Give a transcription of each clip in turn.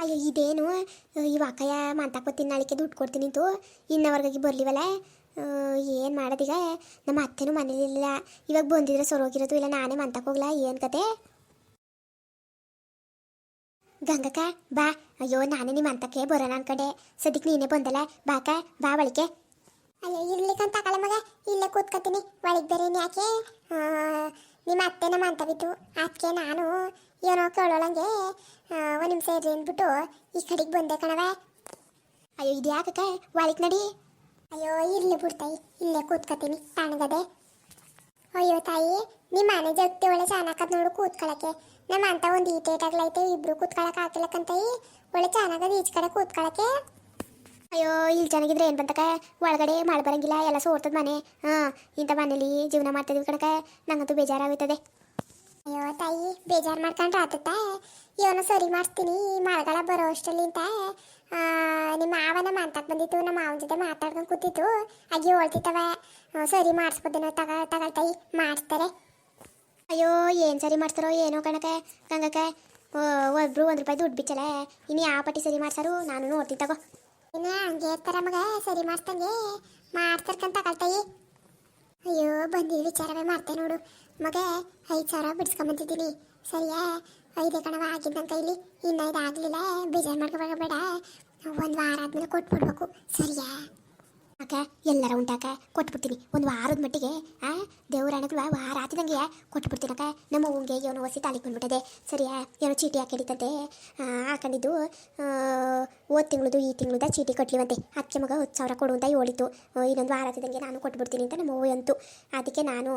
ಅಯ್ಯೋ, ಇದೇನು? ಇವ ಅಕ್ಕಯ್ಯ ಮಂತಾಕೋತೀನಿ ನಾಳಿಕೆ ದುಡ್ಡು ಕೊಡ್ತೀನಿ ಇದು ಇನ್ನವರೆಗಾಗಿ ಬರ್ಲಿವಲ್ಲ ಏನು ಮಾಡೋದೀಗ ನಮ್ಮ ಅತ್ತೆನೂ ಮನೇಲಿಲ್ಲ ಇವಾಗ ಬಂದಿದ್ರೆ ಸೊರೋಗಿರೋದು ಇಲ್ಲ, ನಾನೇ ಮಂತಕ್ಕೆ ಹೋಗ್ಲಾ? ಏನು ಕತೆ? ಗಂಗಕ್ಕ, ಬಾ. ಅಯ್ಯೋ, ನಾನೇ ನಿಮ್ಮ ಅಂತಕ್ಕೆ ಬರೋಣ ಅನ್ಕಡೆ. ಸದ್ಯಕ್ಕೆ ನೀನೇ ಬಂದಲ್ಲ? ಬಾಕ ಬಾ ಬಳಿಕೆ ಅಯ್ಯೋ ಇರ್ಲಿಕ್ಕಂತ ಕಳೆ ಮಗ. ಇಲ್ಲೇ ಕೂತ್ಕೊತೀನಿ. ಒಳಗೆ ಬೇರೆ ಯಾಕೆ? ನಿಮ್ಮ ಅತ್ತೆ ನಮ್ಮ ಅಂತ ಅದಕ್ಕೆ ನಾನು ಏನೋ ಕೇಳೋಳಂಗೆ ಒಂದು ನಿಮಿಷ ಇರ್ರಿ ಅಂದ್ಬಿಟ್ಟು ಈ ಕಡೆಗೆ ಬಂದೆ ಕಣವ ಅಯ್ಯೋ, ಇದು ಯಾಕಕ್ಕ? ಒಳಗೆ ನಡಿ. ಅಯ್ಯೋ, ಇರ್ಲಿ ಬಿಡ್ತಾಯಿ ಇಲ್ಲೇ ಕೂತ್ಕೊತೀನಿ, ತಣ್ಣಗದೆ. ಅಯ್ಯೋ, ತಾಯಿ ನಿಮ್ಮ ಮನೆ ಜೊತೆ ಒಳ್ಳೆ ಚೆನ್ನಾಗದ್ ನೋಡು ಕೂತ್ಕೊಳಕ್ಕೆ. ನಮ್ಮ ಅಂತ ಒಂದು ಈಟೇಟಾಗ್ಲೈತೆ ಇಬ್ರು ಕೂತ್ಕೊಳಕ್ ಹಾಕಿಲ್ಲಕ್ಕಂತಾಯಿ ಒಳ್ಳೆ ಚೆನ್ನಾಗದ ಈಚ ಕಡೆ ಕೂತ್ಕೊಳಕ್ಕೆ. ಅಯ್ಯೋ, ಇಲ್ಲಿ ಚೆನ್ನಾಗಿದ್ರೆ ಏನು ಬಂತಕ ಒಳಗಡೆ ಮಳೆ ಬರಂಗಿಲ್ಲ, ಎಲ್ಲ ಸೋರ್ತದ ಮನೆ. ಹಾಂ, ಇಂಥ ಮನೇಲಿ ಜೀವನ ಮಾಡ್ತಿದ್ವಿ ಕಣಕ ನಂಗಂತೂ ಬೇಜಾರಾಗುತ್ತದೆ ಅಯ್ಯೋ, ತಾಯಿ, ಬೇಜಾರು ಮಾಡ್ಕೊಂಡ್ರೆ ಆತತ್ತ. ಏನೋ ಸರಿ ಮಾಡಿಸ್ತೀನಿ ಮಳೆಗಾಲ ಬರೋ ಅಷ್ಟಲ್ಲಿಂತ ನಿಮ್ಮ ಮಾವನ ಅಂತಕ್ಕೆ ಬಂದಿತ್ತು, ನಮ್ಮ ಮಾವನ ಜೊತೆ ಮಾತಾಡ್ಕೊಂಡು ಕೂತಿತ್ತು. ಅಗಿ ಹೋಳ್ತಿತ್ತವ ಸರಿ ಮಾಡಿಸ್ಬೋದೇನೋ ತಗ ತಗೊಳ್ತಾಯಿ ಮಾಡಿಸ್ತಾರೆ. ಅಯ್ಯೋ, ಏನು ಸರಿ ಮಾಡ್ತಾರೋ ಏನೋ ಕಣಕ್ಕೆ ಗಂಗಕ ಒಬ್ರು ಒಂದು ರೂಪಾಯಿ ದುಡ್ಡು ಬಿಚ್ಚಲೆ. ಇನ್ನು ಯಾವ ಪಟ್ಟಿ ಸರಿ ಮಾಡ್ಸಾರು, ನಾನು ನೋಡ್ತೀನಿ, ತಗೋ. ಇನ್ನು ಹಂಗೆ ಇರ್ತಾರ ಮಗ, ಸರಿ ಮಾಡ್ತಂಗೆ ಮಾಡ್ತಾರ್ಕಂತ ತಗೊಳ್ತಾಯಿ ಅಯ್ಯೋ ಬಂದಿದ್ದು ವಿಚಾರವೇ ಮಾಡ್ತೆ ನೋಡು. ಮಗ, ಐದು ಸಾವಿರ ಬಿಡಿಸ್ಕೊಂಬಂದಿದ್ದೀನಿ ಸರಿಯಾ? ಐದೇ ಕಣವ ಆಗಿದ್ದಂತ ಇಲ್ಲಿ ಇನ್ನೈದು ಇದು ಆಗಲಿಲ್ಲ ಬೇಜಾರು ಮಾಡ್ಕೋಬೇಡ ಒಂದು ವಾರ ಆದಮೇಲೆ ಕೊಟ್ಬಿಡ್ಬೇಕು. ಸರಿಯಾ? ಅಕ್ಕ ಎಲ್ಲರ ಉಂಟಾಕ ಕೊಟ್ಬಿಡ್ತೀನಿ. ಒಂದು ವಾರದ ಮಟ್ಟಿಗೆ, ಆ, ದೇವ್ರ ಅಣ್ಣ ವಾರ ಆತಿದಂಗೆ ಕೊಟ್ಬಿಡ್ತೀನಿ ಅಕ್ಕ ನಮ್ಮ ಅವ್ವಂಗೆ ಏನೋ ಹೊಸಿ ತಾಲಿಗೆ ಬಂದ್ಬಿಟ್ಟದೆ. ಸರಿಯಾ ಏನೋ ಚೀಟಿ ಹಾಕಿಡಿತಂತೆ ಹಾಕೊಂಡಿದ್ದು ಓದ್ ತಿಂಗಳದು ಈ ತಿಂಗಳದ ಚೀಟಿ ಕಟ್ಲಿವಂತೆ. ಅದಕ್ಕೆ ಮಗ ಹತ್ತು ಸಾವಿರ ಕೊಡು ಅಂತ ಹೇಳಿತು. ಇನ್ನೊಂದು ವಾರ ಆತಿದಂಗೆ ನಾನು ಕೊಟ್ಬಿಡ್ತೀನಿ ಅಂತ ನಮ್ಮ ಅದಕ್ಕೆ ನಾನು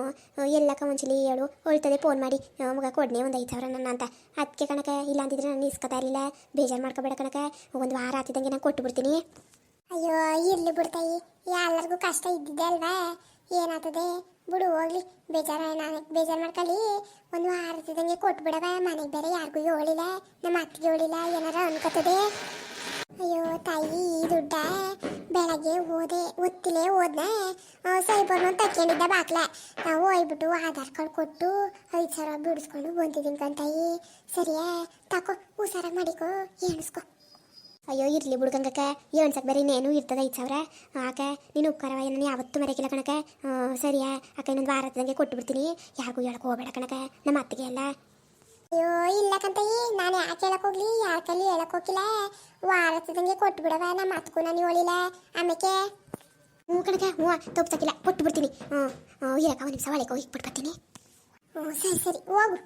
ಎಲ್ಲಕ ಎಲ್ಲಕ್ಕ ಮುಂಚೆಲಿ ಹೇಳು ಹೋಳ್ತದೆ ಫೋನ್ ಮಾಡಿ. ಮಗ ಕೊಡ್ನೆ ಒಂದು ಐದು ಸಾವಿರ ನನ್ನ ಅಂತ. ಅದಕ್ಕೆ ಕಣಕ ಇಲ್ಲ ಅಂದಿದ್ರೆ ನಾನು ಇಸ್ಕೊತಾ ಇರಲಿಲ್ಲ. ಬೇಜಾರು ಮಾಡ್ಕೋಬೇಡ ಕಣಕ ಒಂದು ವಾರ ಆತಿದಂಗೆ ನಾನು ಕೊಟ್ಬಿಡ್ತೀನಿ. ಅಯ್ಯೋ, ಇರ್ಲಿ ಬಿಡ್ತಾಯಿ. ಎಲ್ಲರಿಗೂ ಕಷ್ಟ ಇದ್ದಿದ್ದೆ ಅಲ್ವಾ? ಏನಾಗ್ತದೆ ಬಿಡು, ಹೋಗ್ಲಿ. ಬೇಜಾರ, ನಾನು ಬೇಜಾರು ಮಾಡ್ಕೊಳ್ಳಿ ಒಂದು ವಾರದಂಗೆ ಕೊಟ್ಬಿಡವ. ಮನೆಗೆ ಬೇರೆ ಯಾರಿಗೂ ಹೇಳಿಲ್ಲ ನಮ್ಮ ಅತ್ತಿಗೆ ಹೇಳಿಲ್ಲ ಏನಾರ ಅನ್ಕೋತದೆ? ಅಯ್ಯೋ, ತಾಯಿ ದುಡ್ಡ. ಬೆಳಗ್ಗೆ ಓದೆ, ಒತ್ತಿಲೇ ಓದ್ನ ಸೈಬರ್ನ ತಕ್ಕೊಂಡಿದ್ದ ಬಾಕ್ಲ. ನಾವು ಹೋಯ್ಬಿಟ್ಟು ಆಧಾರ್ ಕಾರ್ಡ್ ಕೊಟ್ಟು ಐದು ಸಾವಿರ ಬಿಡಿಸ್ಕೊಂಡು ಬಂದಿದ್ದೀನಿ ಕಂತಾಯಿ ಸರಿಯಾ? ತಕೋ, ಹುಷಾರಾಗಿ ಮಾಡಿಕೋ. ಎಣಿಸ್ಕೊ. ಅಯ್ಯೋ ಇರ್ಲಿ ಬಿಡ್ಗಂಗಕ್ಕ. ಏಣ್ಸಕ್ ಬೇರೆ ಇನ್ನೇನು ಇರ್ತದ ಐದು ಸಾವಿರ ಆಕ ನೀನು ಉಪಕಾರವ ನಾನು ಯಾವತ್ತೂ ಮರೆಕಿಲ್ಲ ಕಣಕ ಸರಿಯಾ? ಅಕ್ಕ ಇನ್ನೊಂದು ವಾರದಂಗೆ ಕೊಟ್ಟು ಬಿಡ್ತೀನಿ ಯಾರಿಗೂ ಹೇಳಕ್ಕೆ ಹೋಗ್ಬೇಡ ಕಣಕ ನಮ್ಮ ಅತ್ತಿಗೆ ಎಲ್ಲ. ಅಯ್ಯೋ ಇಲ್ಲ ಕಂತಯ್ಯ. ನಾನು ಯಾಕೆ ಹೇಳಕ್ ಹೋಗ್ಲಿ? ಯಾರ ಕಲ್ಲಿ ಹೇಳಕ್ ಹೋಗಿಲ್ಲ ವಾರದಂಗೆ ಕೊಟ್ಟು ಬಿಡವ ನಮ್ಮ ಅತ್ಗೂ ನಾನು ಹೇಳಿಲ್ಲ. ಆಮೇಲೆ ಹ್ಞೂ ಕಣಕ ಹ್ಞೂ. ತಪ್ಸಕ್ಕಿಲ್ಲ ಕೊಟ್ಟು ಬಿಡ್ತೀನಿ ಹ್ಞೂ ಇರಕ್ಕ ಒಂದು ನಿಮಿಷ ಒಳಗೆ ಹೋಗಿ ಬಿಟ್ಬಿಡ್ತೀನಿ ಹ್ಞೂ ಸರಿ ಸರಿ. ಹೋಗು.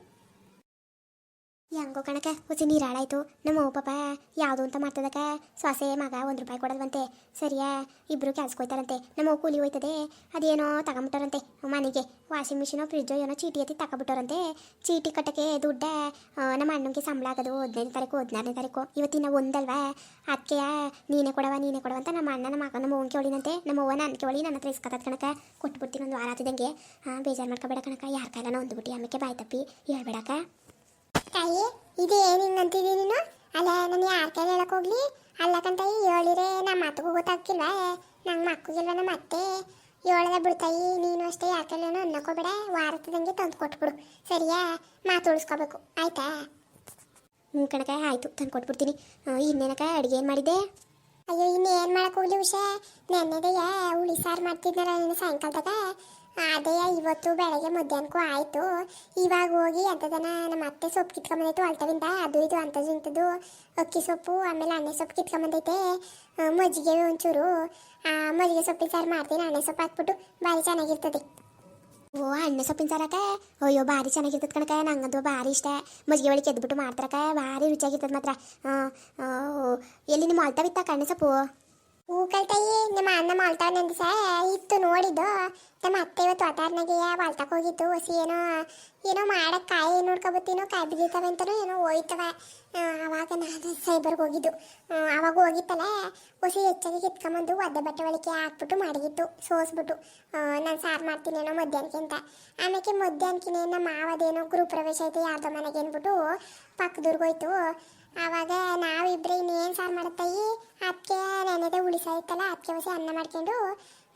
ಹೆಂಗೋ ಕಣಕ ಹುಸಿ ನೀರಾಳಾಯ್ತು. ನಮ್ಮ ಅವ್ವ ಪಾಪ ಯಾವುದು ಅಂತ ಮಾಡ್ತದಕ್ಕ? ಸೊಸೆ, ಮಗ ಒಂದು ರೂಪಾಯಿ ಕೊಡೋದಂತೆ ಸರಿಯಾ? ಇಬ್ರು ಕೆಲ್ಸಕ್ಕೆ ಹೋಯ್ತಾರಂತೆ. ನಮ್ಮ ಅವ್ವ ಕೂಲಿ ಹೋಯ್ತದೆ. ಅದೇನೋ ತಗೊಂಬಿಟ್ಟಾರಂತೆ ಮನೆಗೆ. ವಾಷಿಂಗ್ ಮಿಷಿನೋ, ಫ್ರಿಜ್ಜೋ ಏನೋ ಚೀಟಿ ಎತ್ತಿ ತಗೊಬಿಟ್ಟಾರಂತೆ ಚೀಟಿ ಕಟ್ಟಕ್ಕೆ ದುಡ್ಡ ನಮ್ಮ ಅಣ್ಣಂಗೆ ಸಂಬಳ ಆಗೋದು ಹದಿನೈದು ತಾರೀಕು, ಹದಿನಾರನೇ ತಾರೀಕು. ಇವತ್ತಿನ ಒಂದಲ್ವಾ? ಅದಕ್ಕೆ ನೀನೇ ಕೊಡವ ನೀನೇ ಕೊಡವ ಅಂತ ನಮ್ಮ ಅಣ್ಣ, ನಮ್ಮ ಅಕ್ಕ, ನಮ್ಮ ಅವ್ವನ ಕೇಳಿನಂತೆ. ನಮ್ಮ ಅವ್ವ ನನ್ನ ಕೇಳಿ ನನ್ನ ಹತ್ರ ಇಸ್ಕತ್ತದ ಕಣಕ ಕೊಟ್ಬಿಡ್ತೀನಿ ಒಂದು ವಾರ ಆತಿದಂಗೆ ಬೇಜಾರು ಮಾಡ್ಕೋಬೇಡ ಕಣಕ ಯಾರ ಕೈಲನ ಒಂದ್ಬಿಟ್ಟು ಆಮೇಲೆ ಬಾಯ್ ತಪ್ಪಿ ಹೇಳ್ಬೇಡಕ್ಕ. ತಾಯಿ ಇದೇನು ಹಿಂಗಂತಿದ್ದೀನಿ ನೀನು? ಅಲ್ಲ ನಾನು ಯಾರ ಕೈಲಿ ಹೇಳಕ್ ಹೋಗ್ಲಿ? ಅಲ್ಲಕಂತಾಯಿ ಹೇಳಿರೆ ನಮ್ಮ ಮಾತುಗೂ ಗೊತ್ತಾಗ್ತಿಲ್ವಾ? ನಂಗೆ ಮಕ್ಕಳಿಲ್ವ ನಮ್ಮ ಅತ್ತೆ? ಹೇಳದ ಬಿಡ್ತಾಯಿ ನೀನು ಅಷ್ಟೇ ಯಾರ ಕೈಲೇನೋ ಅನ್ನಕೋಬೇಡ. ವಾರತದಂಗೆ ತಂದು ಕೊಟ್ಬಿಡು. ಸರಿಯಾ? ಮಾತು ಉಳಿಸ್ಕೋಬೇಕು. ಆಯ್ತಾ? ಹ್ಞೂ ಕಣಕ, ಆಯಿತು. ತಂದು ಕೊಟ್ಬಿಡ್ತೀನಿ. ಇನ್ನೇನಕ ಅಡುಗೆ ಏನು ಮಾಡಿದ್ದೆ? ಅಯ್ಯೋ, ಇನ್ನೇನು ಮಾಡಕ್ಕೆ ಹೋಗ್ಲಿ ಉಷಾ. ನೆನ್ನೆದೆಯ ಹುಳಿ ಸಾರು ಮಾಡ್ತಿದ್ನಲ್ಲ ನೀನು ಸಾಯಂಕಾಲದಾಗ? ಅದೇ, ಇವತ್ತು ಬೆಳಗ್ಗೆ ಮಧ್ಯಾಹ್ನಕ್ಕೂ ಆಯಿತು. ಇವಾಗ ಹೋಗಿ ನಮ್ಮ ಅತ್ತೆ ಸೊಪ್ಪು ಕಿತ್ಕೊಂಬಂದೈತು ಅಳ್ತವಿಂದ ಅದು ಇದು ಅಂಥದ್ದು ಇಂಥದ್ದು ಅಕ್ಕಿ ಸೊಪ್ಪು, ಆಮೇಲೆ ಅಣ್ಣೆ ಸೊಪ್ಪು ಕಿತ್ಕೊಂಬಂದೈತೆ. ಮಜ್ಜಿಗೆ ಒಂಚೂರು. ಮಜ್ಜಿಗೆ ಸೊಪ್ಪಿನ ಸಾರು ಮಾಡ್ತೀನಿ. ಅಣ್ಣೆ ಸೊಪ್ಪು ಹಾಕ್ಬಿಟ್ಟು ಭಾರಿ ಚೆನ್ನಾಗಿರ್ತದೆ. ಓ, ಅಣ್ಣ ಸೊಪ್ಪಿನ ಸಾರಕ್ಕ ಅಯ್ಯೋ, ಭಾರಿ ಚೆನ್ನಾಗಿರ್ತದೆ ಕಣಕ ನಂಗಂತೂ ಭಾರಿ ಇಷ್ಟ. ಮಜ್ಜಿಗೆ ಒಳಗೆ ಎದ್ಬಿಟ್ಟು ಮಾಡ್ತಾರಕ ಭಾರಿ ರುಚಿಯಾಗಿರ್ತದೆ ಮಾತ್ರ. ಎಲ್ಲಿ ನಿಮ್ಮ ಅಳ್ತಾವಿತ್ತ ಕಣ್ಣೆ ಸೊಪ್ಪು? ಕಲ್ತಾಯಿ ನಮ್ಮ ಅಣ್ಣ ಮಾಲ್ತಾವ ನಂದು ಸಹ ಇತ್ತು ನೋಡಿದ್ದು. ನಮ್ಮ ಅತ್ತೆ ಇವತ್ತು ವಾತಾವರಣಗೆ ವಾಲ್ತಕ್ಕೆ ಹೋಗಿತ್ತು ಹೊಸಿ ಏನೋ ಏನೋ ಮಾಡಕ್ಕೆ ಕಾಯಿ ನೋಡ್ಕೊಬತ್ತೀನೋ ಕಾಯಿ ಬಿದ್ದಿತ್ತವೆ ಅಂತನೋ ಏನೋ ಹೋಯ್ತವ. ಆವಾಗ ನಾನು ಸೈಬರ್ಗೆ ಹೋಗಿದ್ದು. ಆ, ಅವಾಗ ಹೋಗಿತ್ತಲ್ಲ ಹೊಸಿ ಹೆಚ್ಚಾಗಿ ಕಿತ್ಕೊಂಬಂದು ಒದ್ದೆ ಬಟ್ಟೆ ಒಳಗೆ ಹಾಕ್ಬಿಟ್ಟು ಮಾಡಿಗಿತ್ತು ಸೋಸ್ಬಿಟ್ಟು. ನಾನು ಸಾರು ಮಾಡ್ತೀನೇನೋ ಮಧ್ಯಾಹ್ನಕ್ಕೆ ಅಂತ ಆಮೇಲೆ ಮಧ್ಯಾಹ್ನಕ್ಕಿನೇ ನಮ್ಮ ಮಾವದೇನೋ ಗೃಹ ಪ್ರವೇಶ ಐತೆ ಯಾರ್ದೋ ಮನೆಗೆ ಅಂದ್ಬಿಟ್ಟು ಪಕ್ಕದೂರ್ಗೆ ಹೋಯ್ತು. ಆವಾಗ ನಾವಿಬ್ರೆ ಇನ್ನೇನು ಸಾರು ಮಾಡುತ್ತಾಯಿ ಅದಕ್ಕೆ ನೆನೆದೇ ಉಳಿಸಾಯ್ತಲ್ಲ ಅದಕ್ಕೆ ಹೊಸಿ ಅನ್ನ ಮಾಡ್ಕೊಂಡು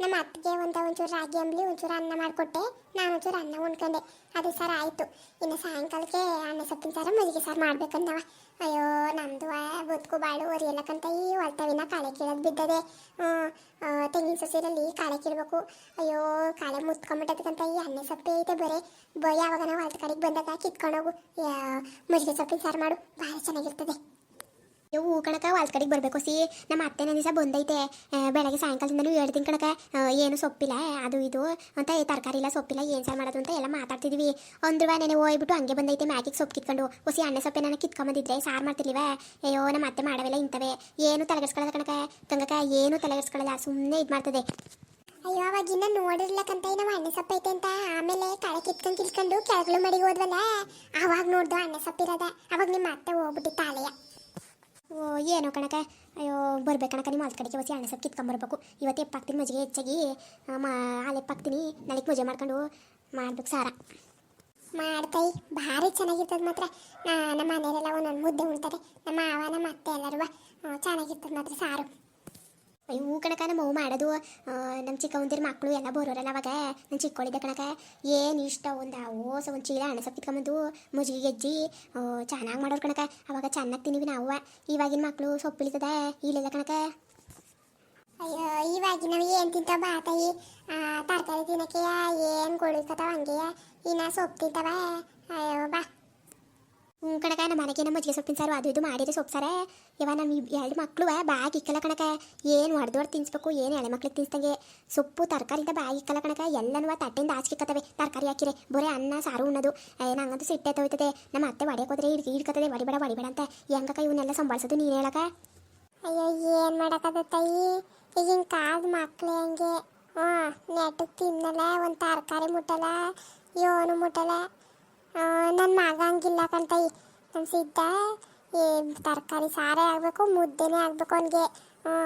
ನಮ್ಮ ಅತ್ತಿಗೆ ಒಂದು ಒಂಚೂರು ರಾಗಿ ಅಂಬಲಿ, ಒಂಚೂರು ಅನ್ನ ಮಾಡಿಕೊಟ್ಟೆ. ನಾನು ಒಂಚೂರು ಅನ್ನ ಉಣ್ಕೊಂಡೆ. ಅದು ಸರ್ ಆಯಿತು. ಇನ್ನು ಸಾಯಂಕಾಲಕ್ಕೆ ಅನ್ನ ಸೊಪ್ಪಿನ ಸಾರು, ಮಜ್ಜಿಗೆ ಸಾರು ಮಾಡ್ಬೇಕಂದವ. ಅಯ್ಯೋ, ನಮ್ದು ಬದುಕು ಬಾಳು ಒರಿಯಲ್ಲಕ್ಕಂತ ಈ ಹೊಲ್ತವಿನ ಕಾಳೆ ಕೀಳೋದು ಬಿದ್ದದೆ. ತೆಂಗಿನ ಸೊಸೆಯಲ್ಲಿ ಕಾಳೆ ಕೀಳ್ಬೇಕು. ಅಯ್ಯೋ, ಕಾಳೆ ಮುತ್ಕೊಂಬಿಟ್ಟದಕ್ಕಂತ ಈ ಅನ್ನ ಸೊಪ್ಪೆ ಐತೆ ಬರೇ. ಬ, ಯಾವಾಗ ನಾವು ಹೊಲ್ತ ಕಡೆಗೆ ಬಂದಾಗ ಕಿತ್ಕೊಂಡೋಗು. ಮಜ್ಜಿಗೆ ಸೊಪ್ಪಿನ ಸಾರು ಮಾಡು. ಭಾಳ ಚೆನ್ನಾಗಿರ್ತದೆ. ಹೂ ಕಣಕ ವಾಲ್ಸ್ ಕಡೆಗೆ ಬರಬೇಕು ಸಿ. ನಮ್ಮ ಅತ್ತೆ ದಿವಸ ಬಂದೈತೆ. ಬೆಳಗ್ಗೆ ಸಾಯಂಕಾಲದಿಂದಲೂ ಹೇಳ್ತೀನಿ ಕಣಕ ಏನು ಸೊಪ್ಪಿಲ್ಲ, ಅದು ಇದು ಅಂತ ಈ ತರಕಾರಿ ಇಲ್ಲ, ಸೊಪ್ಪಿಲ್ಲ, ಏನು ಸಾರು ಮಾಡೋದು ಅಂತ ಎಲ್ಲ ಮಾತಾಡ್ತಿದ್ವಿ. ಅಂದ್ರವ ನೆನೆ ಹೋಗ್ಬಿಟ್ಟು ಹಂಗೆ ಬಂದೈತೆ ಮ್ಯಾಗಿಗೆ ಸೊಪ್ಪು ಕಿತ್ಕೊಂಡು. ಹೊಸಿ ಅಣ್ಣ ಸೊಪ್ಪೆ ನಾನು ಕಿತ್ಕೊಂಬಂದಿದ್ರೆ ಸಾರು ಮಾಡ್ತಿರ್ಲಿವ? ಅಯ್ಯೋ, ನಮ್ಮ ಅತ್ತೆ ಮಾಡವೆಲ್ಲ ಇಂಥವೆ. ಏನು ತಲೆಗರ್ಸ್ಕೊಳ್ಳೋದ ಕಣಕ ತಂಗಕ ಏನು ತಲೆಗೆಡ್ಸ್ಕೊಳ್ಳಲ್ಲ ಸುಮ್ಮನೆ ಇದು ಮಾಡ್ತದೆ. ಅಯ್ಯೋ ಅವಾಗಿನ್ನ ನೋಡಿರ್ಲಕ್ಕಂತ ನಮ್ಮ ಅಣ್ಣ ಸೊಪ್ಪು ಐತೆ ಅಂತ. ಆಮೇಲೆ ಕಳೆ ಕಿತ್ಕೊಂಡು ಕಿತ್ಕೊಂಡು ಕೆಳಗಳು ಮಡಿಗೆ ಹೋದ್ವಲ್ಲ? ಅವಾಗ ನೋಡ್ದು ಅಣ್ಣ ಸೊಪ್ಪಿರೋದ. ಅವಾಗ ನಿಮ್ಮ ಅತ್ತೆ ಹೋಗ್ಬಿಟ್ಟಿತ್ತ ಓ ಏನೋ ಕಣಕ ಅಯ್ಯೋ, ಬರ್ಬೇಕು ಕಣಕ ನಿಮ್ಮ ಕಡೆಗೆ ಹೊಸಿ ಅಣ್ಣ ಸ್ವಲ್ಪ ಕಿತ್ಕೊಂಬರ್ಬೇಕು ಇವತ್ತು ಎಪ್ಪಾಕ್ತೀನಿ ಮಜ್ಜಿಗೆ ಹೆಚ್ಚಾಗಿ. ಮಾ, ಹಾಲು ನಾಳೆಗೆ ಮಜೆ ಮಾಡ್ಕೊಂಡು ಮಾಡ್ಬೇಕು ಸಾರ. ಮಾಡ್ತೈ, ಭಾರಿ ಚೆನ್ನಾಗಿರ್ತದೆ ಮಾತ್ರ. ನಮ್ಮ ಮನೆಯಲ್ಲೆಲ್ಲ ಒಂದೊಂದು ಮುದ್ದೆ ಉಣ್ತಾರೆ. ನಮ್ಮ ಮಾವ, ನಮ್ಮ ಅತ್ತೆ ಎಲ್ಲರೂ ಚೆನ್ನಾಗಿರ್ತದೆ ಮಾತ್ರ ಸಾರು. ಹೂ ಕಣಕ ನಮ್ಮ ಅವು ಮಾಡೋದು ನಮ್ಮ ಚಿಕ್ಕವಂದಿರ ಮಕ್ಕಳು ಎಲ್ಲ ಬರೋರಲ್ಲ ಅವಾಗ, ನಾನು ಚಿಕ್ಕೋಳಿದ್ದೆ ಕಣಕ ಏನು ಇಷ್ಟ ಒಂದು ಓಸ ಒಂದು ಚೀಲ ಹಣ ಸೊಪ್ಪು ಕಿತ್ಕೊಂಬಂದು ಮುಜಿಗೆ ಗೆಜ್ಜಿ ಚೆನ್ನಾಗಿ ಮಾಡೋರು ಕಣಕ ಅವಾಗ ಚೆನ್ನಾಗಿ ತಿನ್ನಿವಿ ನಾವು ಇವಾಗಿನ ಮಕ್ಕಳು ಸೊಪ್ಪು ಇಳಿತದ ಇಲ್ಲಿಲ್ಲ ಕಣಕ ಅಯ್ಯೋ, ಇವಾಗಿನ ಏನು ತಿಂತಾವ ಬಾತಾಯಿ ತರಕಾರಿ ತಿನ್ನಕ್ಕೆ ಏನು ಕೊಳಿಕತಾವ ಹಂಗೆ ಇನ್ನ ಸೊಪ್ಪು ತಿಂತಾವ? ಅಯ್ಯೋ, ಬಾ. ಕಣಕ, ನಮ್ಮ ಮನೆಗೆ ನಮ್ಮ ಮಜ್ಜಿಗೆ ಸೊಪ್ಪಿನ ಸಾರು ಅದು ಇದು ಮಾಡಿದ್ರೆ ಸೊಪ್ಪು ಸಾರೇ. ಇವ ನಮ್ಮ ಎರಡು ಮಕ್ಕಳು ಬ್ಯಾಗ್ ಇಕ್ಕಲ್ಲ ಕಣಕ. ಏನು ಹೊಡೆದು ತಿನ್ಸ್ಬೇಕು, ಏನು ಎಳೆ ಮಕ್ಳಿಗೆ ತಿನ್ಸ್ದಂಗೆ. ಸೊಪ್ಪು, ತರಕಾರಿಯಿಂದ ಬ್ಯಾಗ್ ಇಕ್ಕಲ್ಲ ಕಣಕ. ಎಲ್ಲನೂ ತಟ್ಟೆಯಿಂದ ಆಚೆಕ್ಕತ್ತವೆ ತರಕಾರಿ ಹಾಕಿರೆ, ಬರೀ ಅನ್ನ, ಸಾರು ಉಣ್ಣದು. ನಂಗಂತೂ ಸಿಟ್ಟೆ ಹೋಯ್ತದೆ ನಮ್ಮ ಅತ್ತೆ ಹೊಡೆಯಕ್ಕೆ ಹೋದ್ರೆ ಹಿಡ್ ಹಿಡ್ಕತ್ತದೆ ಹೊಡಿಬೇಡ ಹೊಡಿಬೇಡ ಅಂತ. ಹೆಂಗಕ ಇವನ್ನೆಲ್ಲ ಸಂಭಾಳಿಸೋದು ನೀನು ಹೇಳಕ ಅಯ್ಯೋ, ಏನು ಮಾಡೋಕ್ಕಾಗತ್ತಯ್ಯಿ ಈಗಿನ ಕಾಲದ ಮಕ್ಳು ಹೆಂಗೆ. ಹಾಂ ನೆಟ್ಟು ತಿನ್ನಲ್ಲ, ಒಂದು ತರಕಾರಿ ಮುಟ್ಟಲ್ಲ ಏನು ಮುಟ್ಟಲ್ಲ. ನನ್ನ ಮಗ ಹಂಗಿಲ್ಲ ಕಂತಯ್ಯಿ ನಮ್ಮ ಸಿದ್ಧ ಈ ತರಕಾರಿ ಸಾರೇ ಆಗಬೇಕು ಮುದ್ದೆನೇ ಆಗಬೇಕು ಅವನಿಗೆ.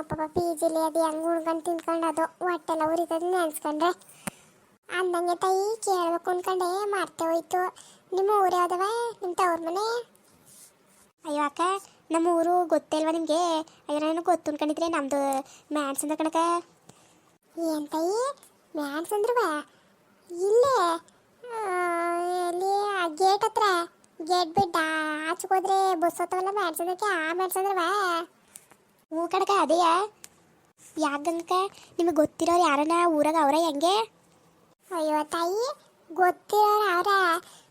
ಪಾಪ ಪಿ ಜಿಲಿ ಅದು ಹೆಂಗೆ ಉಣ್ಕೊಂಡು ತಿನ್ಕೊಂಡು ಅದು ಹೊಟ್ಟೆಲ್ಲ ಉರಿತದೆ ನೆನ್ಸ್ಕೊಂಡ್ರೆ. ಅಂದಂಗೆ ತಾಯಿ ಕೇಳಬೇಕು ಅನ್ಕೊಂಡೆ ಮರ್ತೆ ಹೋಯ್ತು. ನಿಮ್ಮ ಊರು ಯಾವ್ದವ? ನಿಮ್ಮ ತವ್ರ ಮನೆ? ಅಯ್ಯೋ ಅಕ್ಕ ನಮ್ಮ ಊರು ಗೊತ್ತಿಲ್ವಾ ನಿಮಗೆ? ಅಯ್ಯೋ ನಾನು ಗೊತ್ತು ಅನ್ಕೊಂಡಿದ್ರೆ ನಮ್ಮದು ಮ್ಯಾನ್ಸ್ ಅಂತ ಕಣಕ ಏನು ತಾಯಿ? ಮ್ಯಾನ್ಸ್ ಅಂದ್ರವ? ಇಲ್ಲೇ? ಆ, ಎಲ್ಲಿ? ಗೇಟ್ ಹತ್ರ? ಗೇಟ್ ಬಿಟ್ಟ. ಆಚೆಗೆ ಹೋದ್ರೆ ಬಸ್ ಹೋಗ್ತಾವಲ್ಲ ಮಾಡ್ಸೋದಕ್ಕೆ ಆ ಮ್ಯಾನ್ಸ್ ಹೂ ಅದೇ ಅದೇಯಾ. ಯಾಕಂಕ ನಿಮಗೆ ಗೊತ್ತಿರೋರು ಯಾರನ್ನ ಊರಾಗ ಅವರ ಹೆಂಗೆ? ಅಯ್ಯೋ ತಾಯಿ ಗೊತ್ತಿರೋರು ಅವರ.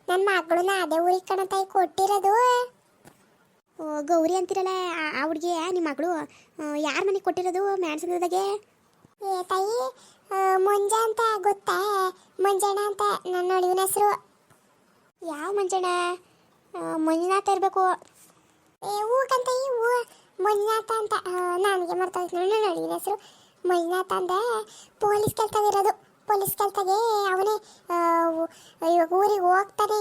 ನನ್ನ ಮಗಳನ್ನ ಅದೇ ಊರಿಗೆ ಕಣ ತಾಯಿ ಕೊಟ್ಟಿರೋದು. ಓ ಗೌರಿ ಅಂತಿರಲ್ಲ ಆ- ಹುಡುಗಿ ಹುಡುಗಿಯ ನಿಮ್ಮ ಮಗಳು? ಯಾರ ಮನೆಗೆ ಕೊಟ್ಟಿರೋದು ಮ್ಯಾಡ್ಸಂದ್ರದಾಗೆ ಏ ತಾಯಿ ಮುಂಜಾ ಅಂತ ಗೊತ್ತಾ? ಮುಂಜಾಣ ಅಂತ ನನ್ನ ಅಳಿವಿನ ಹೆಸರು. ಯಾವ ಮಂಜಣ್ಣ ಮಂಜುನಾಥ ತರಬೇಕು ಏ, ಹೂಕಂತ, ಈ ಹೂ, ಮಂಜುನಾಥ ಅಂತ ನನಗೆ ಮರ್ತೋಯ್ತು ನೋಡಿ ನೋಡಿ ಹೆಸರು. ಮಂಜುನಾಥ ಅಂದೆ ಪೊಲೀಸ್ ಇರೋದು. ಪೊಲೀಸ್ ಕೆಲ್ಸಗೆ ಅವನೇ ಇವಾಗ ಊರಿಗೆ ಹೋಗ್ತಾನೆ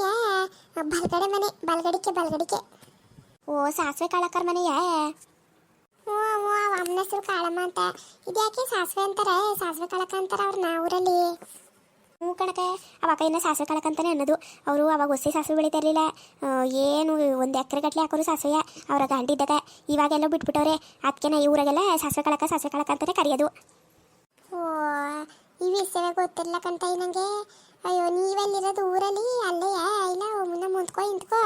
ಬಲ್ಗಡೆ ಮನೆ, ಬಲ್ಗಡಿಕೆ ಬಲ್ಗಡಿಕೆ. ಓ, ಸಾಸಿವೆ ಕಾಳಕ್ಕರ ಮನೆಯೇ ಹ್ಞೂ ಹ್ಞೂ ಅಮ್ಮನ ಹೆಸರು ಕಾಳಮ್ಮ ಅಂತ. ಇದ್ಯಾಕೆ ಸಾಸಿವೆ ಅಂತಾರೆ? ಸಾಸಿವೆ ಕಾಳಕ್ಕ ಅಂತಾರೆ ಅವ್ರನ್ನ ಊರಲ್ಲಿ. ಹ್ಞೂ ಕಣಕೆ ಅವಾಗ ಇನ್ನು ಸಾಸಿವೆ ಕಳಕಂತಾನೆ ಅಂತಾನೆ ಅನ್ನೋದು. ಅವರು ಅವಾಗ ಹೊಸ ಸಾಸಿವೆ ಬೆಳೀತಾ ಇರಲಿಲ್ಲ ಏನು ಒಂದು ಎಕರೆ ಗಟ್ಲೆ ಹಾಕೋರು ಸಾಸಿವೆ ಅವರ ಗಂಟಿದ್ದಾಗ ಇವಾಗೆಲ್ಲ ಬಿಟ್ಬಿಟ್ಟವ್ರೆ. ಅದಕ್ಕೆ ಈ ಊರಾಗೆಲ್ಲ ಸಾಸಿವೆ ಕಳಕ ಸಾಸಿವೆ ಕಳಕ ಅಂತಾನೆ ಕರೆಯೋದು. ಓ ಈ ವಿಷಯ ಗೊತ್ತಿಲ್ಲ ಕಂತ ನನಗೆ ಅಯ್ಯೋ ನೀವೆಲ್ಲಿರೋದು ಊರಲ್ಲಿ? ಅಲ್ಲೇ ಇಲ್ಲ ಮುಂದೆ ಮುಂದ್ಕೋ ಇಂತ್ಕೋ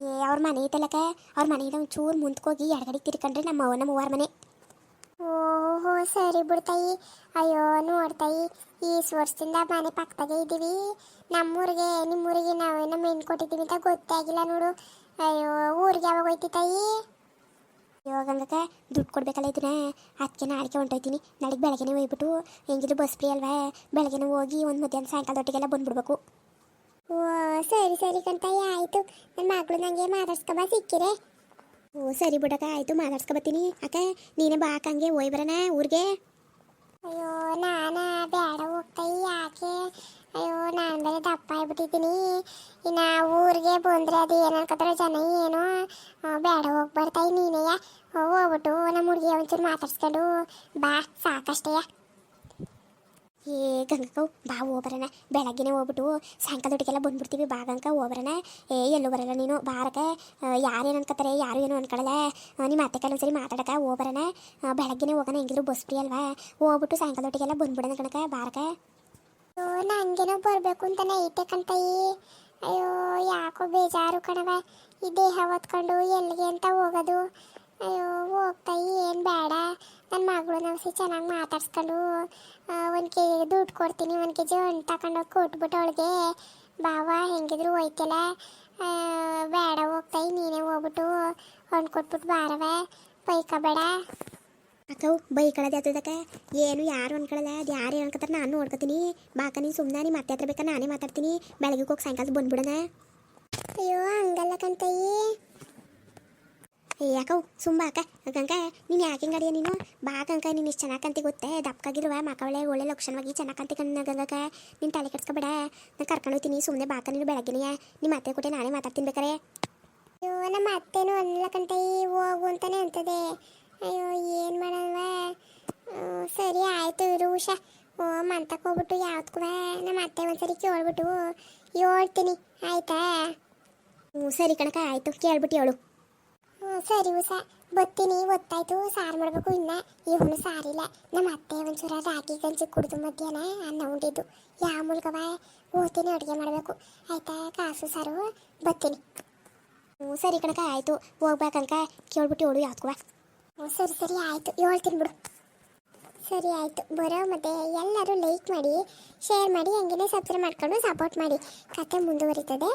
ಏ ಅವ್ರ ಮನೆ ಐತಲ್ಲಕ ಅವ್ರ ಮನೆಯಿಂದ ಒಂಚೂರು ಮುಂದ್ಕೋಗಿ ಎಡಗಡೆ ತಿರ್ಕೊಂಡ್ರೆ ನಮ್ಮ ನಮ್ಮ ಅವ್ರ ಮನೆ. ಓಹೋ ಸರಿ ಬಿಡ್ತಾಯಿ. ಅಯ್ಯೋ ನೋಡ್ತಾಯಿ ಈ ವರ್ಷದಿಂದ ಮನೆ ಪಕ್ಕದಾಗೆ ಇದ್ದೀವಿ. ನಮ್ಮೂರಿಗೆ ನಿಮ್ಮೂರಿಗೆ ನಾವು ನಮ್ಮ ಹೆಣ್ಣು ಕೊಟ್ಟಿದ್ದೀವಿ ಅಂತ ಗೊತ್ತೇ ಆಗಿಲ್ಲ ನೋಡು. ಅಯ್ಯೋ ಊರಿಗೆ ಯಾವಾಗ ಹೋಯ್ತಿ ತಾಯಿ? ಇವಾಗ ಅಂದ್ರೆ ದುಡ್ಡು ಕೊಡ್ಬೇಕಲ್ಲ ಇದನ್ನ. ಅದಕ್ಕೆ ನಾಳೆಗೆ ಹೊಂಟೋಯ್ತೀನಿ. ನಾಳೆಗೆ ಬೆಳಗ್ಗೆನೇ ಹೋಗ್ಬಿಟ್ಟು ಹೆಂಗಿದ್ರು ಬಸ್ ಫ್ರೀ ಅಲ್ವಾ? ಬೆಳಗ್ಗೆನೇ ಹೋಗಿ ಒಂದು ಮಧ್ಯಾಹ್ನ ಸಾಯಂಕಾಲದೊಟ್ಟಿಗೆಲ್ಲ ಬಂದ್ಬಿಡ್ಬೇಕು. ಓ ಸರಿ ಸರಿ ಕಣ್ತಾಯಿ ಆಯಿತು. ನನ್ನ ಮಗಳು ನನಗೆ ಮಾತಾಡ್ಸ್ಕೊಂಬ ಸಿಕ್ಕಿರೆ. ಓ, ಸರಿ ಬಿಡಕ್ಕ, ಆಯಿತು ಮಾತಾಡ್ಸ್ಕೊಬತ್ತೀನಿ ಅಕ್ಕ, ನೀನೇ ಬಾ ಅಕ್ಕಂಗೆ ಹೋಯ್ ಬರೋಣ ಊರಿಗೆ. ಅಯ್ಯೋ, ನಾನ ಬೇಡ ಹೋಗ್ತಾಯಿ ಯಾಕೆ? ಅಯ್ಯೋ, ನಾನು ಬೇರೆ ದಪ್ಪ ಆಗ್ಬಿಟ್ಟಿದ್ದೀನಿ. ಇನ್ನು ಊರಿಗೆ ಬಂದರೆ ಅದು ಏನು ಅನ್ಕೋತಾರೆ ಜನ ಏನೋ ಬೇಡ ಹೋಗಿ ಬರ್ತಾಯಿ ನೀನೆಯ ಹೋಗ್ಬಿಟ್ಟು ನಮ್ಮ ಹುಡುಗಿ ಒಂಚೂರು ಮಾತಾಡ್ಸ್ಕೊಂಡು ಬಾ ಸಾಕಷ್ಟೇಯ ಏ ಗಂಗಕ್ಕ ಬಾ ಹೋಗ್ಬರಣ. ಬೆಳಗ್ಗೆನೆ ಹೋಗ್ಬಿಟ್ಟು ಸಾಯಂಕಾಲದೊಟ್ಟಿಗೆಲ್ಲ ಬಂದ್ಬಿಡ್ತೀವಿ. ಬಾ ಗಂಕ ಹೋಗ್ಬರೋಣ. ಏ ಎಲ್ಲೂ ಬರಲ್ಲ ನೀನು. ಬಾರಕ ಯಾರೇನು ಅನ್ಕೋತಾರೆ ಯಾರು ಏನು ಅನ್ಕೊಳ್ಳಲ್ಲ ನಿಮ್ಮ ಅತ್ತೆ ಕಾಲ ಒಂದ್ಸರಿ ಮಾತಾಡಕ ಹೋಗ್ಬರೋಣ. ಆ, ಬೆಳಗ್ಗೆನೆ ಹೋಗೋಣ. ಹೆಂಗಿದ್ರು ಬಸ್ ಫ್ರೀ ಅಲ್ವಾ? ಹೋಗ್ಬಿಟ್ಟು ಸಾಯಂಕಾಲದೊಟ್ಟಿಗೆಲ್ಲ ಬಂದ್ಬಿಡೋಣ ಕಣಕ ಬಾರಕ ಅಯ್ಯೋ ನನಗೇನೋ ಬರಬೇಕು ಅಂತಾನೆ ಐತೆ ಕಣ್ತಾಯಿ ಅಯ್ಯೋ ಯಾಕೋ ಬೇಜಾರು ಕಣವ ಈ ದೇಹ ಹೊತ್ಕೊಂಡು ಎಲ್ಲಿಗೆ ಅಂತ ಹೋಗೋದು. ಅಯ್ಯೋ ಹೋಗ್ತಾಯಿ ಮಗಳು ನವಸಿ ಚೆನ್ನಾಗಿ ಮಾತಾಡ್ಸ್ಕೊಂಡು ಒಂದು ಕೆ ದುಡ್ಡು ಕೊಡ್ತೀನಿ ಒಂದು ಕೆ ಜಿ ಹಣ್ಣು ತಗೊಂಡೋಗಿ ಕೊಟ್ಬಿಟ್ಟು ಅವಳಿಗೆ. ಬಾವ ಹೆಂಗಿದ್ರು ಹೋಯ್ತಲ್ಲ? ಬೇಡ ಹೋಗ್ತಾಯಿ ನೀನೇ ಹೋಗ್ಬಿಟ್ಟು ಹಣ್ಣು ಕೊಟ್ಬಿಟ್ಟು ಬಾರವೆ ಬೈಕಬೇಡ. ಅಕ್ಕವು ಬೈಕಳದ ಅದಕ್ಕೆ ಏನು ಯಾರು ಅನ್ಕೊಳ್ಳಲ್ಲ ಅದು ಯಾರು ಅನ್ಕೋತಾರೆ ನಾನು ನೋಡ್ಕೊತೀನಿ. ಬಾಕ ನೀನು ಸುಮ್ಮನೆ ನೀನು ಮತ್ತೆ ಹತ್ರ ಬೇಕಾ ನಾನೇ ಮಾತಾಡ್ತೀನಿ. ಬೆಳಗ್ಗೆ ಹೋಗಿ ಸಾಯಂಕಾಲ ಬಂದ್ಬಿಡೋಣ ಅಯ್ಯೋ ಹಂಗಲ್ಲ ಕಂತಯ್ಯಿ ಯಾಕವು ಸುಮ್ಮ ಅಕ್ಕ. ಗಂಗ ನೀನು ಯಾಕೆ ನೀನು? ಬಾ ಗಂಗ ನೀನು ಇಷ್ಟು ಚೆನ್ನಾಗಿ ಕಂತಿ ಗೊತ್ತೇ? ದಪ್ಪಕಾಗಿರುವ ಮಕ್ಕಳೇ ಒಳ್ಳೆ ಲಕ್ಷಣವಾಗಿ ಚೆನ್ನಾಗಿ ಕಂತಿ ಕಣ್ಣ ಗಂಗಕ್ಕ. ನೀನು ತಲೆ ಕೆಡ್ಸ್ಕೊಬೇಡ ನಾನು ಕರ್ಕೊಂಡು ಹೋಗ್ತೀನಿ ಸುಮ್ಮನೆ ಬಾಕ ನೀನು ಬೆಳಗ್ಗೆನೆಯ ನಿಮ್ಮ ಅತ್ತೆ ಕೂಡ ನಾನೇ ಮಾತಾಡ್ತೀನಿ ಬೇಕಾರೆ. ಅಯ್ಯೋ ನಮ್ಮ ಅತ್ತೆನೂ ಅನ್ನಲ್ಲ ಹೋಗು ಅಂತಾನೆ ಅಂತದೆ. ಅಯ್ಯೋ ಏನು ಮಾಡಲ್ವ? ಸರಿ ಆಯ್ತು ಇರು ಉಷಾ. ಓ ಮಂತಕ್ಕೆ ಹೋಗ್ಬಿಟ್ಟು ಯಾವ್ದಕ್ಕೂ ನಮ್ಮ ಅತ್ತೆ ಒಂದ್ಸರಿ ಕೇಳ್ಬಿಟ್ಟು ಹೇಳ್ತೀನಿ. ಆಯ್ತಾ? ಹ್ಞೂ ಸರಿ ಕಣಕ ಆಯಿತು. ಕೇಳ್ಬಿಟ್ಟು ಹೇಳು. ಸರಿ ಹುಸ ಬತ್ತೀನಿ ಒತ್ತಾಯ್ತು ಸಾರು ಮಾಡಬೇಕು ಇನ್ನ. ಇವನು ಸಾರಿಲ್ಲ. ನಮ್ಮ ಅತ್ತೆ ಒಂಚೂರ ರಾಗಿ ಗಂಜಿ ಕುಡಿದು ಮಧ್ಯಾಹ್ನ ಅನ್ನ ಉಂಡಿದ್ದು. ಯಾವ ಮೂಲಕವ? ಓದ್ತೀನಿ ಅಡುಗೆ ಮಾಡಬೇಕು. ಆಯ್ತಾ, ಕಾಸು ಸಾರು? ಬತ್ತೀನಿ. ಹ್ಞೂ ಸರಿ ಕಣಕ ಆಯಿತು. ಹೋಗ್ಬೇಕಂಕ ಕೇಳ್ಬಿಟ್ಟು ಹೇಳು ಯಾವ್ದಕ್ಕೂ ಹ್ಞೂ ಸರಿ ಸರಿ, ಆಯಿತು. ಹೇಳ್ತೀನಿ ಬಿಡು. ಸರಿ, ಆಯಿತು. ಬರೋ ಮತ್ತೆ ಎಲ್ಲರೂ ಲೈಕ್ ಮಾಡಿ ಶೇರ್ ಮಾಡಿ, ಹಂಗೇನೆ ಸಬ್ಸ್ಕ್ರೈಬ್ ಮಾಡ್ಕೊಂಡು ಸಪೋರ್ಟ್ ಮಾಡಿ. ಕತೆ ಮುಂದುವರಿತದೆ.